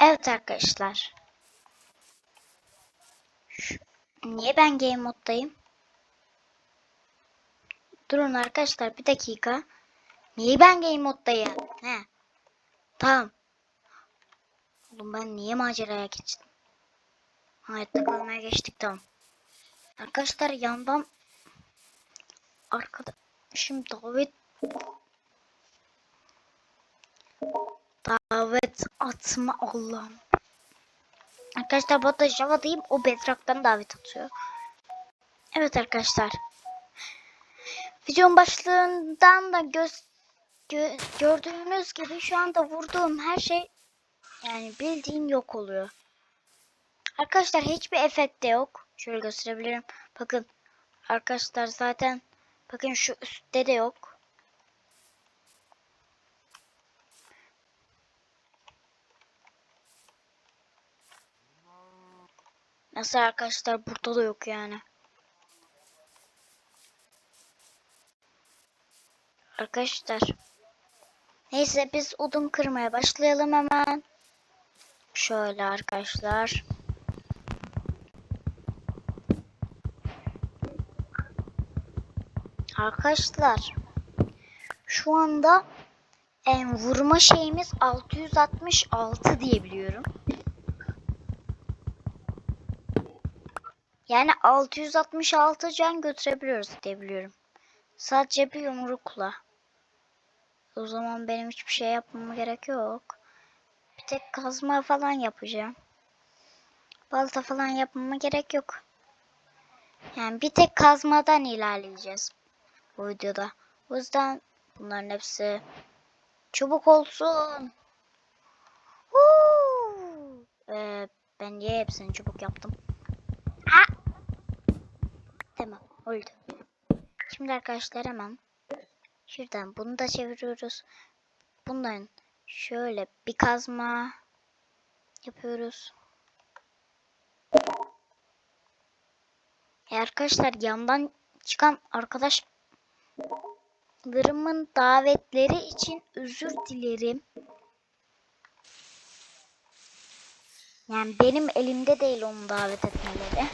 Evet arkadaşlar. Niye ben game moddayım? Durun arkadaşlar bir dakika. Niye ben game moddayım? He. Tamam. Oğlum ben niye maceraya geçtim? Hayatta kalmaya geçtik tamam. Arkadaşlar yandan arkadaşım davet davet atma Allah'ım. Arkadaşlar bu da Java diyeyim o Bedrock'tan davet atıyor. Evet arkadaşlar. Videonun başlığından da göz gö- gördüğünüz gibi şu anda vurduğum her şey yani bildiğin yok oluyor. Arkadaşlar hiçbir efekt de yok. Şöyle gösterebilirim. Bakın arkadaşlar zaten bakın şu üstte de yok. Nasıl arkadaşlar burada da yok yani. Arkadaşlar. Neyse biz odun kırmaya başlayalım hemen. Şöyle arkadaşlar. Arkadaşlar. Şu anda en vurma şeyimiz 666 diye biliyorum. Yani 666 can götürebiliyoruz diye biliyorum. Sadece bir yumrukla. O zaman benim hiçbir şey yapmama gerek yok. Bir tek kazma falan yapacağım. Balta falan yapmama gerek yok. Yani bir tek kazmadan ilerleyeceğiz bu videoda. O yüzden bunların hepsi çubuk olsun. Ee, ben niye hepsini çubuk yaptım? Tamam oldu. Şimdi arkadaşlar hemen şuradan bunu da çeviriyoruz. Bundan şöyle bir kazma yapıyoruz. E arkadaşlar yandan çıkan arkadaşlarımın davetleri için özür dilerim. Yani benim elimde değil onu davet etmeleri.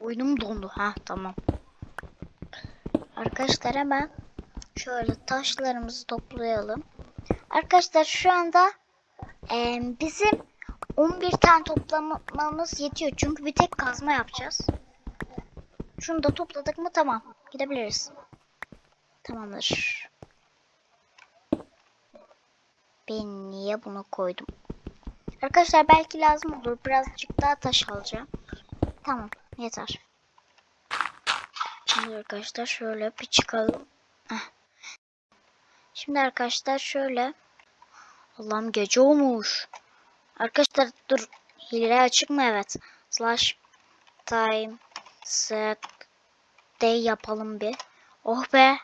Oyunum dondu. Ha tamam. Arkadaşlar hemen şöyle taşlarımızı toplayalım. Arkadaşlar şu anda e, bizim 11 tane toplamamız yetiyor. Çünkü bir tek kazma yapacağız. Şunu da topladık mı tamam. Gidebiliriz. Tamamdır. Ben niye bunu koydum? Arkadaşlar belki lazım olur. Birazcık daha taş alacağım. Tamam. Yeter. Şimdi arkadaşlar şöyle bir çıkalım. Şimdi arkadaşlar şöyle. Allah'ım gece olmuş. Arkadaşlar dur. Hile açık mı? Evet. Slash time set day yapalım bir. Oh be.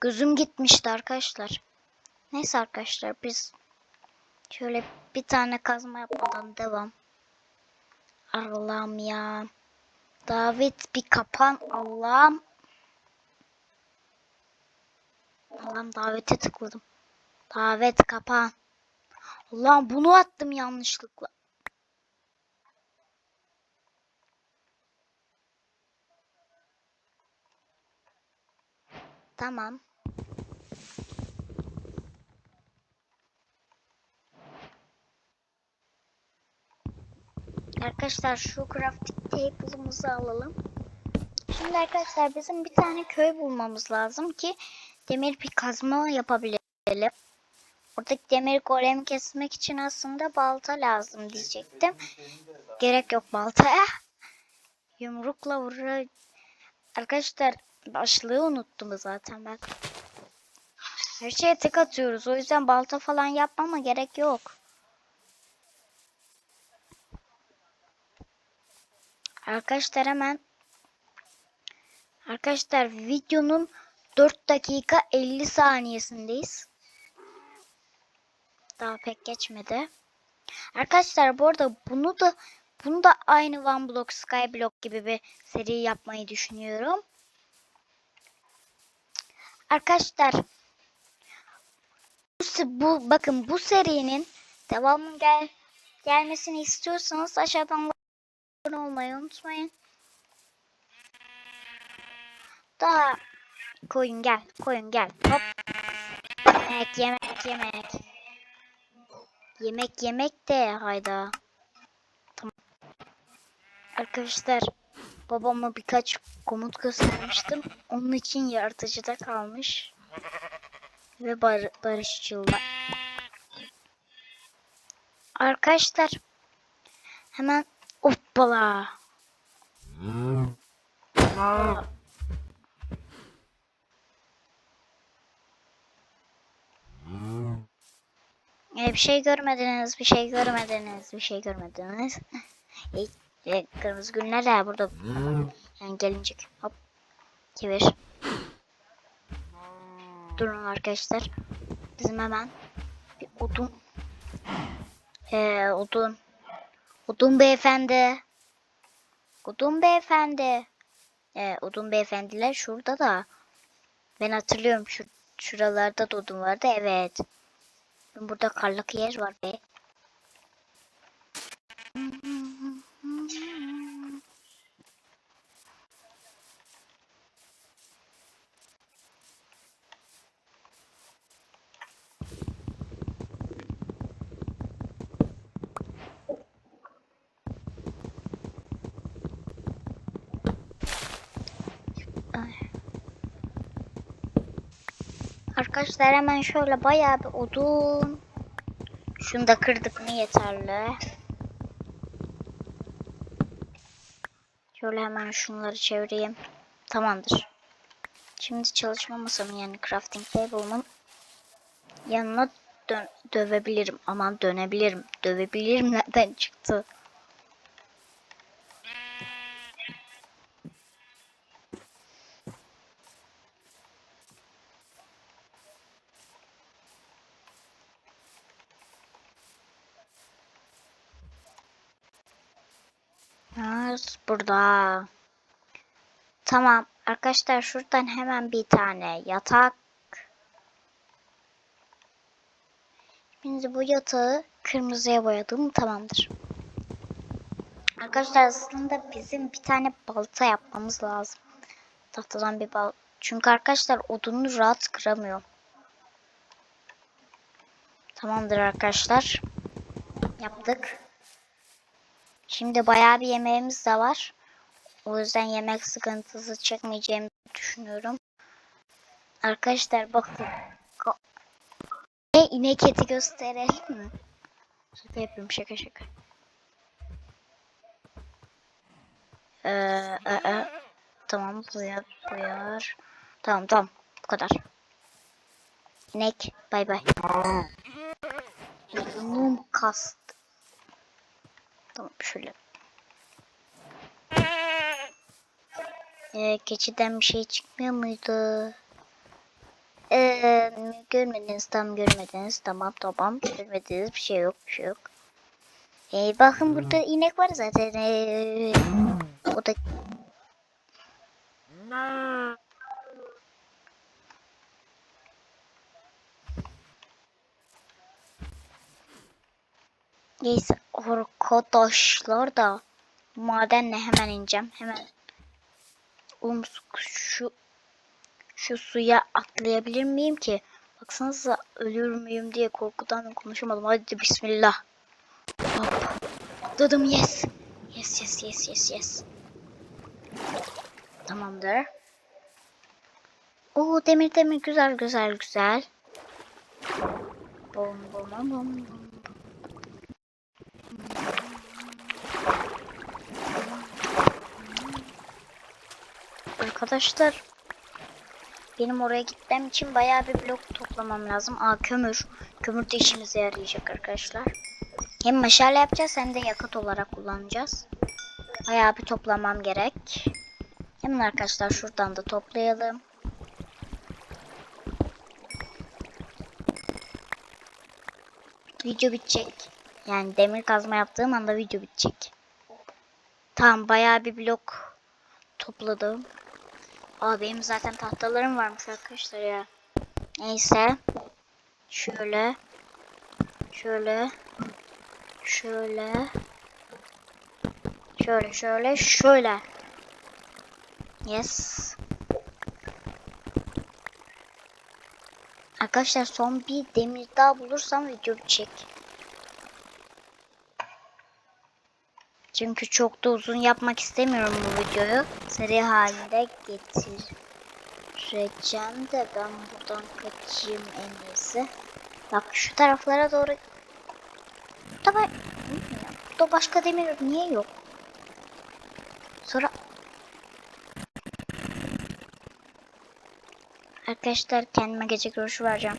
Gözüm gitmişti arkadaşlar. Neyse arkadaşlar biz şöyle bir tane kazma yapmadan devam. Allah'ım ya. Davet bir kapan Allah'ım. Allah'ım davete tıkladım. Davet kapan. Allah'ım bunu attım yanlışlıkla. Tamam. Arkadaşlar şu crafting table'ımızı alalım. Şimdi arkadaşlar bizim bir tane köy bulmamız lazım ki demir bir kazma yapabilelim. Oradaki demir golemi kesmek için aslında balta lazım diyecektim. Gerek yok baltaya. Yumrukla vurur. Arkadaşlar başlığı unuttum zaten ben. Her şeye tek atıyoruz. O yüzden balta falan yapmama gerek yok. Arkadaşlar hemen Arkadaşlar videonun 4 dakika 50 saniyesindeyiz. Daha pek geçmedi. Arkadaşlar bu arada bunu da bunu da aynı One Block Skyblock gibi bir seri yapmayı düşünüyorum. Arkadaşlar bu, bu bakın bu serinin devamının gel gelmesini istiyorsanız aşağıdan abone olmayı unutmayın. Daha koyun gel, koyun gel. Hop. Yemek, yemek, yemek. Yemek, yemek de hayda. Tamam. Arkadaşlar babama birkaç komut göstermiştim. Onun için yaratıcıda kalmış. Ve bar barışçıllar. Arkadaşlar hemen hoppala. Ee, bir şey görmediniz, bir şey görmediniz, bir şey görmediniz. E, kırmızı günler de burada. Yani gelincik. Hop. Çevir. Durun arkadaşlar. Bizim hemen bir odun. Ee, odun. Odun beyefendi. Odun beyefendi. Ee, odun beyefendiler şurada da. Ben hatırlıyorum şu şuralarda da odun vardı. Evet. Burada karlık yer var be. Ay. Arkadaşlar hemen şöyle bayağı bir odun. Şunu da kırdık mı yeterli. Şöyle hemen şunları çevireyim. Tamamdır. Şimdi çalışma masamın yani crafting table'ımın yanına dö dövebilirim. Aman dönebilirim. Dövebilirim nereden çıktı? Ha, burada. Tamam. Arkadaşlar şuradan hemen bir tane yatak. Şimdi bu yatağı kırmızıya boyadım. Tamamdır. Arkadaşlar aslında bizim bir tane balta yapmamız lazım. Tahtadan bir bal. Çünkü arkadaşlar odunu rahat kıramıyor. Tamamdır arkadaşlar. Yaptık. Şimdi bayağı bir yemeğimiz de var. O yüzden yemek sıkıntısı çekmeyeceğimi düşünüyorum. Arkadaşlar bakın. Ko- E, inek eti gösterelim mi? Şaka yapıyorum şaka şaka. Ee, e, e. Tamam buyar buyar. Tamam tamam bu kadar. İnek bay bay. Burnum kast. Tamam şöyle. Ee, keçiden bir şey çıkmıyor muydu? Ee, görmediniz tam görmediniz tamam tamam görmediniz bir şey yok bir şey yok. Ee, bakın burada inek var zaten. Ee, o da Neyse arkadaşlar da madenle hemen ineceğim. Hemen Oğlum şu şu suya atlayabilir miyim ki? Baksanıza ölür müyüm diye korkudan konuşamadım. Hadi bismillah. Hop. Atladım yes. Yes yes yes yes yes. Tamamdır. Oo demir demir güzel güzel güzel. Bom bom bom bom. Arkadaşlar benim oraya gitmem için bayağı bir blok toplamam lazım. Aa kömür. Kömür de işimize yarayacak arkadaşlar. Hem meşale yapacağız hem de yakıt olarak kullanacağız. Bayağı bir toplamam gerek. Hemen arkadaşlar şuradan da toplayalım. Video bitecek. Yani demir kazma yaptığım anda video bitecek. Tamam bayağı bir blok topladım. Aa benim zaten tahtalarım varmış arkadaşlar ya. Neyse. Şöyle. Şöyle. Şöyle. Şöyle şöyle şöyle. Yes. Arkadaşlar son bir demir daha bulursam video bitecek. Çünkü çok da uzun yapmak istemiyorum bu videoyu. Seri halinde getireceğim de ben buradan kaçayım en iyisi. Bak şu taraflara doğru. Burada, ben... Burada başka demir niye yok? Sonra Arkadaşlar kendime gece görüşü vereceğim.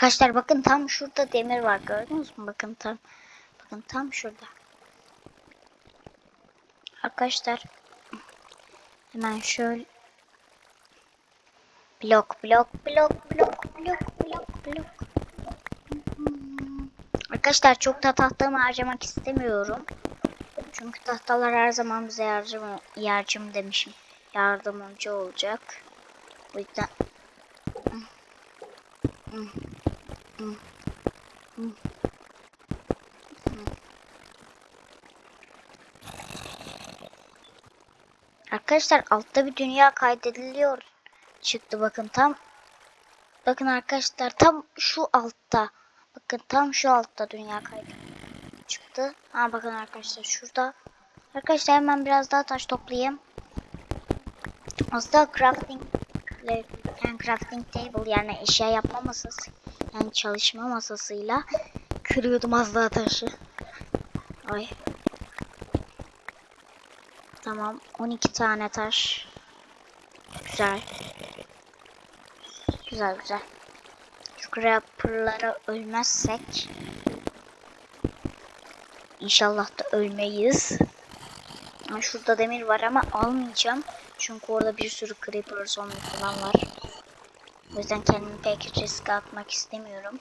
Arkadaşlar bakın tam şurada demir var gördünüz mü? Bakın tam bakın tam şurada. Arkadaşlar hemen şöyle blok blok blok blok blok blok blok. Arkadaşlar çok da tahtamı harcamak istemiyorum. Çünkü tahtalar her zaman bize yardım, yardım demişim. Yardımcı olacak. Bu yüzden Arkadaşlar altta bir dünya kaydediliyor. Çıktı bakın tam. Bakın arkadaşlar tam şu altta. Bakın tam şu altta dünya kaydediliyor. Çıktı. Ha bakın arkadaşlar şurada. Arkadaşlar hemen biraz daha taş toplayayım. Aslında crafting yani crafting table yani eşya yapma masası yani çalışma masasıyla kırıyordum az daha taşı. Ay. Tamam 12 tane taş. Güzel. Güzel güzel. Şu creeper'lara ölmezsek İnşallah da ölmeyiz. Şurada demir var ama almayacağım. Çünkü orada bir sürü creeper zombi falan var. O yüzden kendimi pek riske atmak istemiyorum.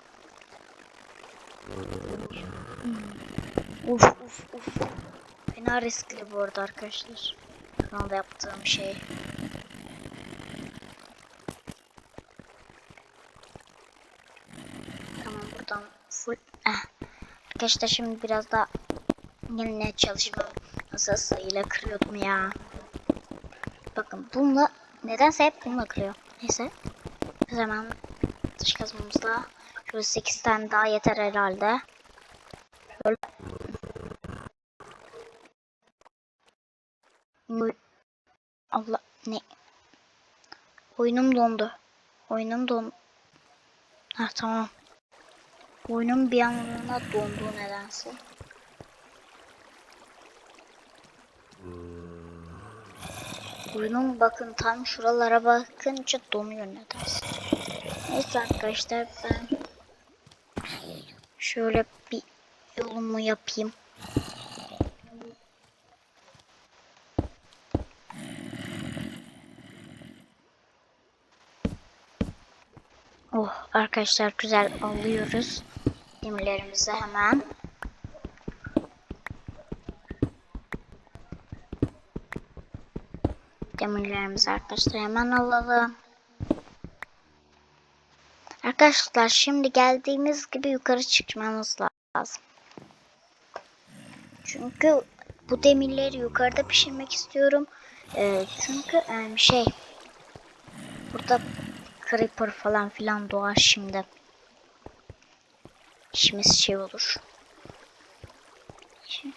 Hmm. Uf uf uf. Fena riskli bu arada arkadaşlar. Anda yaptığım şey. Tamam buradan full. Eh. Arkadaşlar şimdi biraz daha yine çalışma masasıyla kırıyordum ya. Bakın bununla nedense hep bununla kırıyor. Neyse. Zaman dış kazmamızla şöyle 8 tane daha yeter herhalde. Şöyle. Allah ne? Oyunum dondu. Oyunum don. Ha tamam. Oyunum bir anlığına dondu nedense. Oyunun bakın tam şuralara bakınca donuyor nedense. Neyse arkadaşlar ben şöyle bir yolumu yapayım. Oh arkadaşlar güzel alıyoruz demirlerimizi hemen. Demirlerimizi arkadaşlar hemen alalım. Arkadaşlar şimdi geldiğimiz gibi yukarı çıkmamız lazım. Çünkü bu demirleri yukarıda pişirmek istiyorum. Ee, çünkü e, şey burada creeper falan filan doğar şimdi. İşimiz şey olur. Şimdi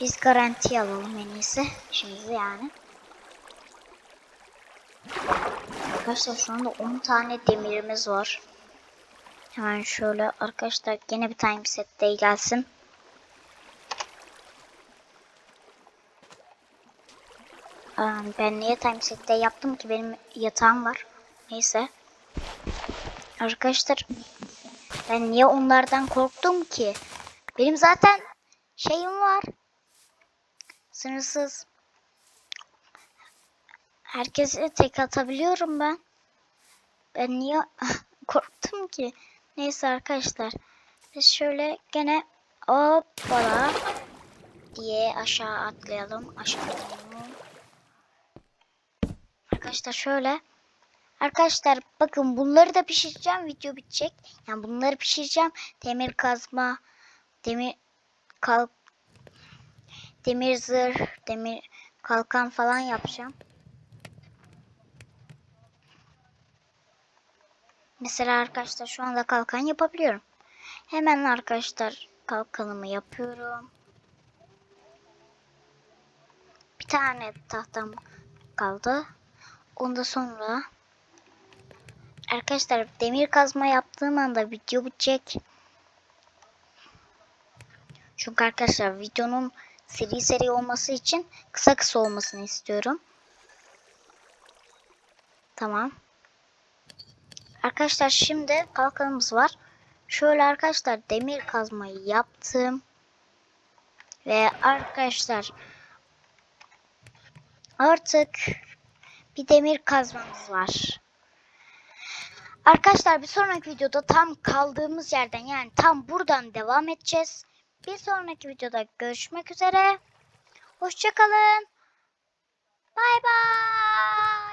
biz garanti alalım en iyisi. İşimizi yani. Arkadaşlar şu anda 10 tane demirimiz var. Hemen şöyle arkadaşlar yine bir time set day gelsin. Aa, Ben niye timeset'te yaptım ki benim yatağım var. Neyse. Arkadaşlar ben niye onlardan korktum ki? Benim zaten şeyim var. Sınırsız. Herkese tek atabiliyorum ben. Ben niye korktum ki? Neyse arkadaşlar. Biz şöyle gene hoppala diye aşağı atlayalım. Aşağı atlayalım. Arkadaşlar şöyle. Arkadaşlar bakın bunları da pişireceğim. Video bitecek. Yani bunları pişireceğim. Demir kazma, demir kalk demir zırh, demir kalkan falan yapacağım. Mesela arkadaşlar şu anda kalkan yapabiliyorum. Hemen arkadaşlar kalkanımı yapıyorum. Bir tane tahtam kaldı. Ondan sonra arkadaşlar demir kazma yaptığım anda video bitecek. Çünkü arkadaşlar videonun seri seri olması için kısa kısa olmasını istiyorum. Tamam. Arkadaşlar şimdi kalkanımız var. Şöyle arkadaşlar demir kazmayı yaptım. Ve arkadaşlar artık bir demir kazmamız var. Arkadaşlar bir sonraki videoda tam kaldığımız yerden yani tam buradan devam edeceğiz. Bir sonraki videoda görüşmek üzere. Hoşçakalın. Bay bay.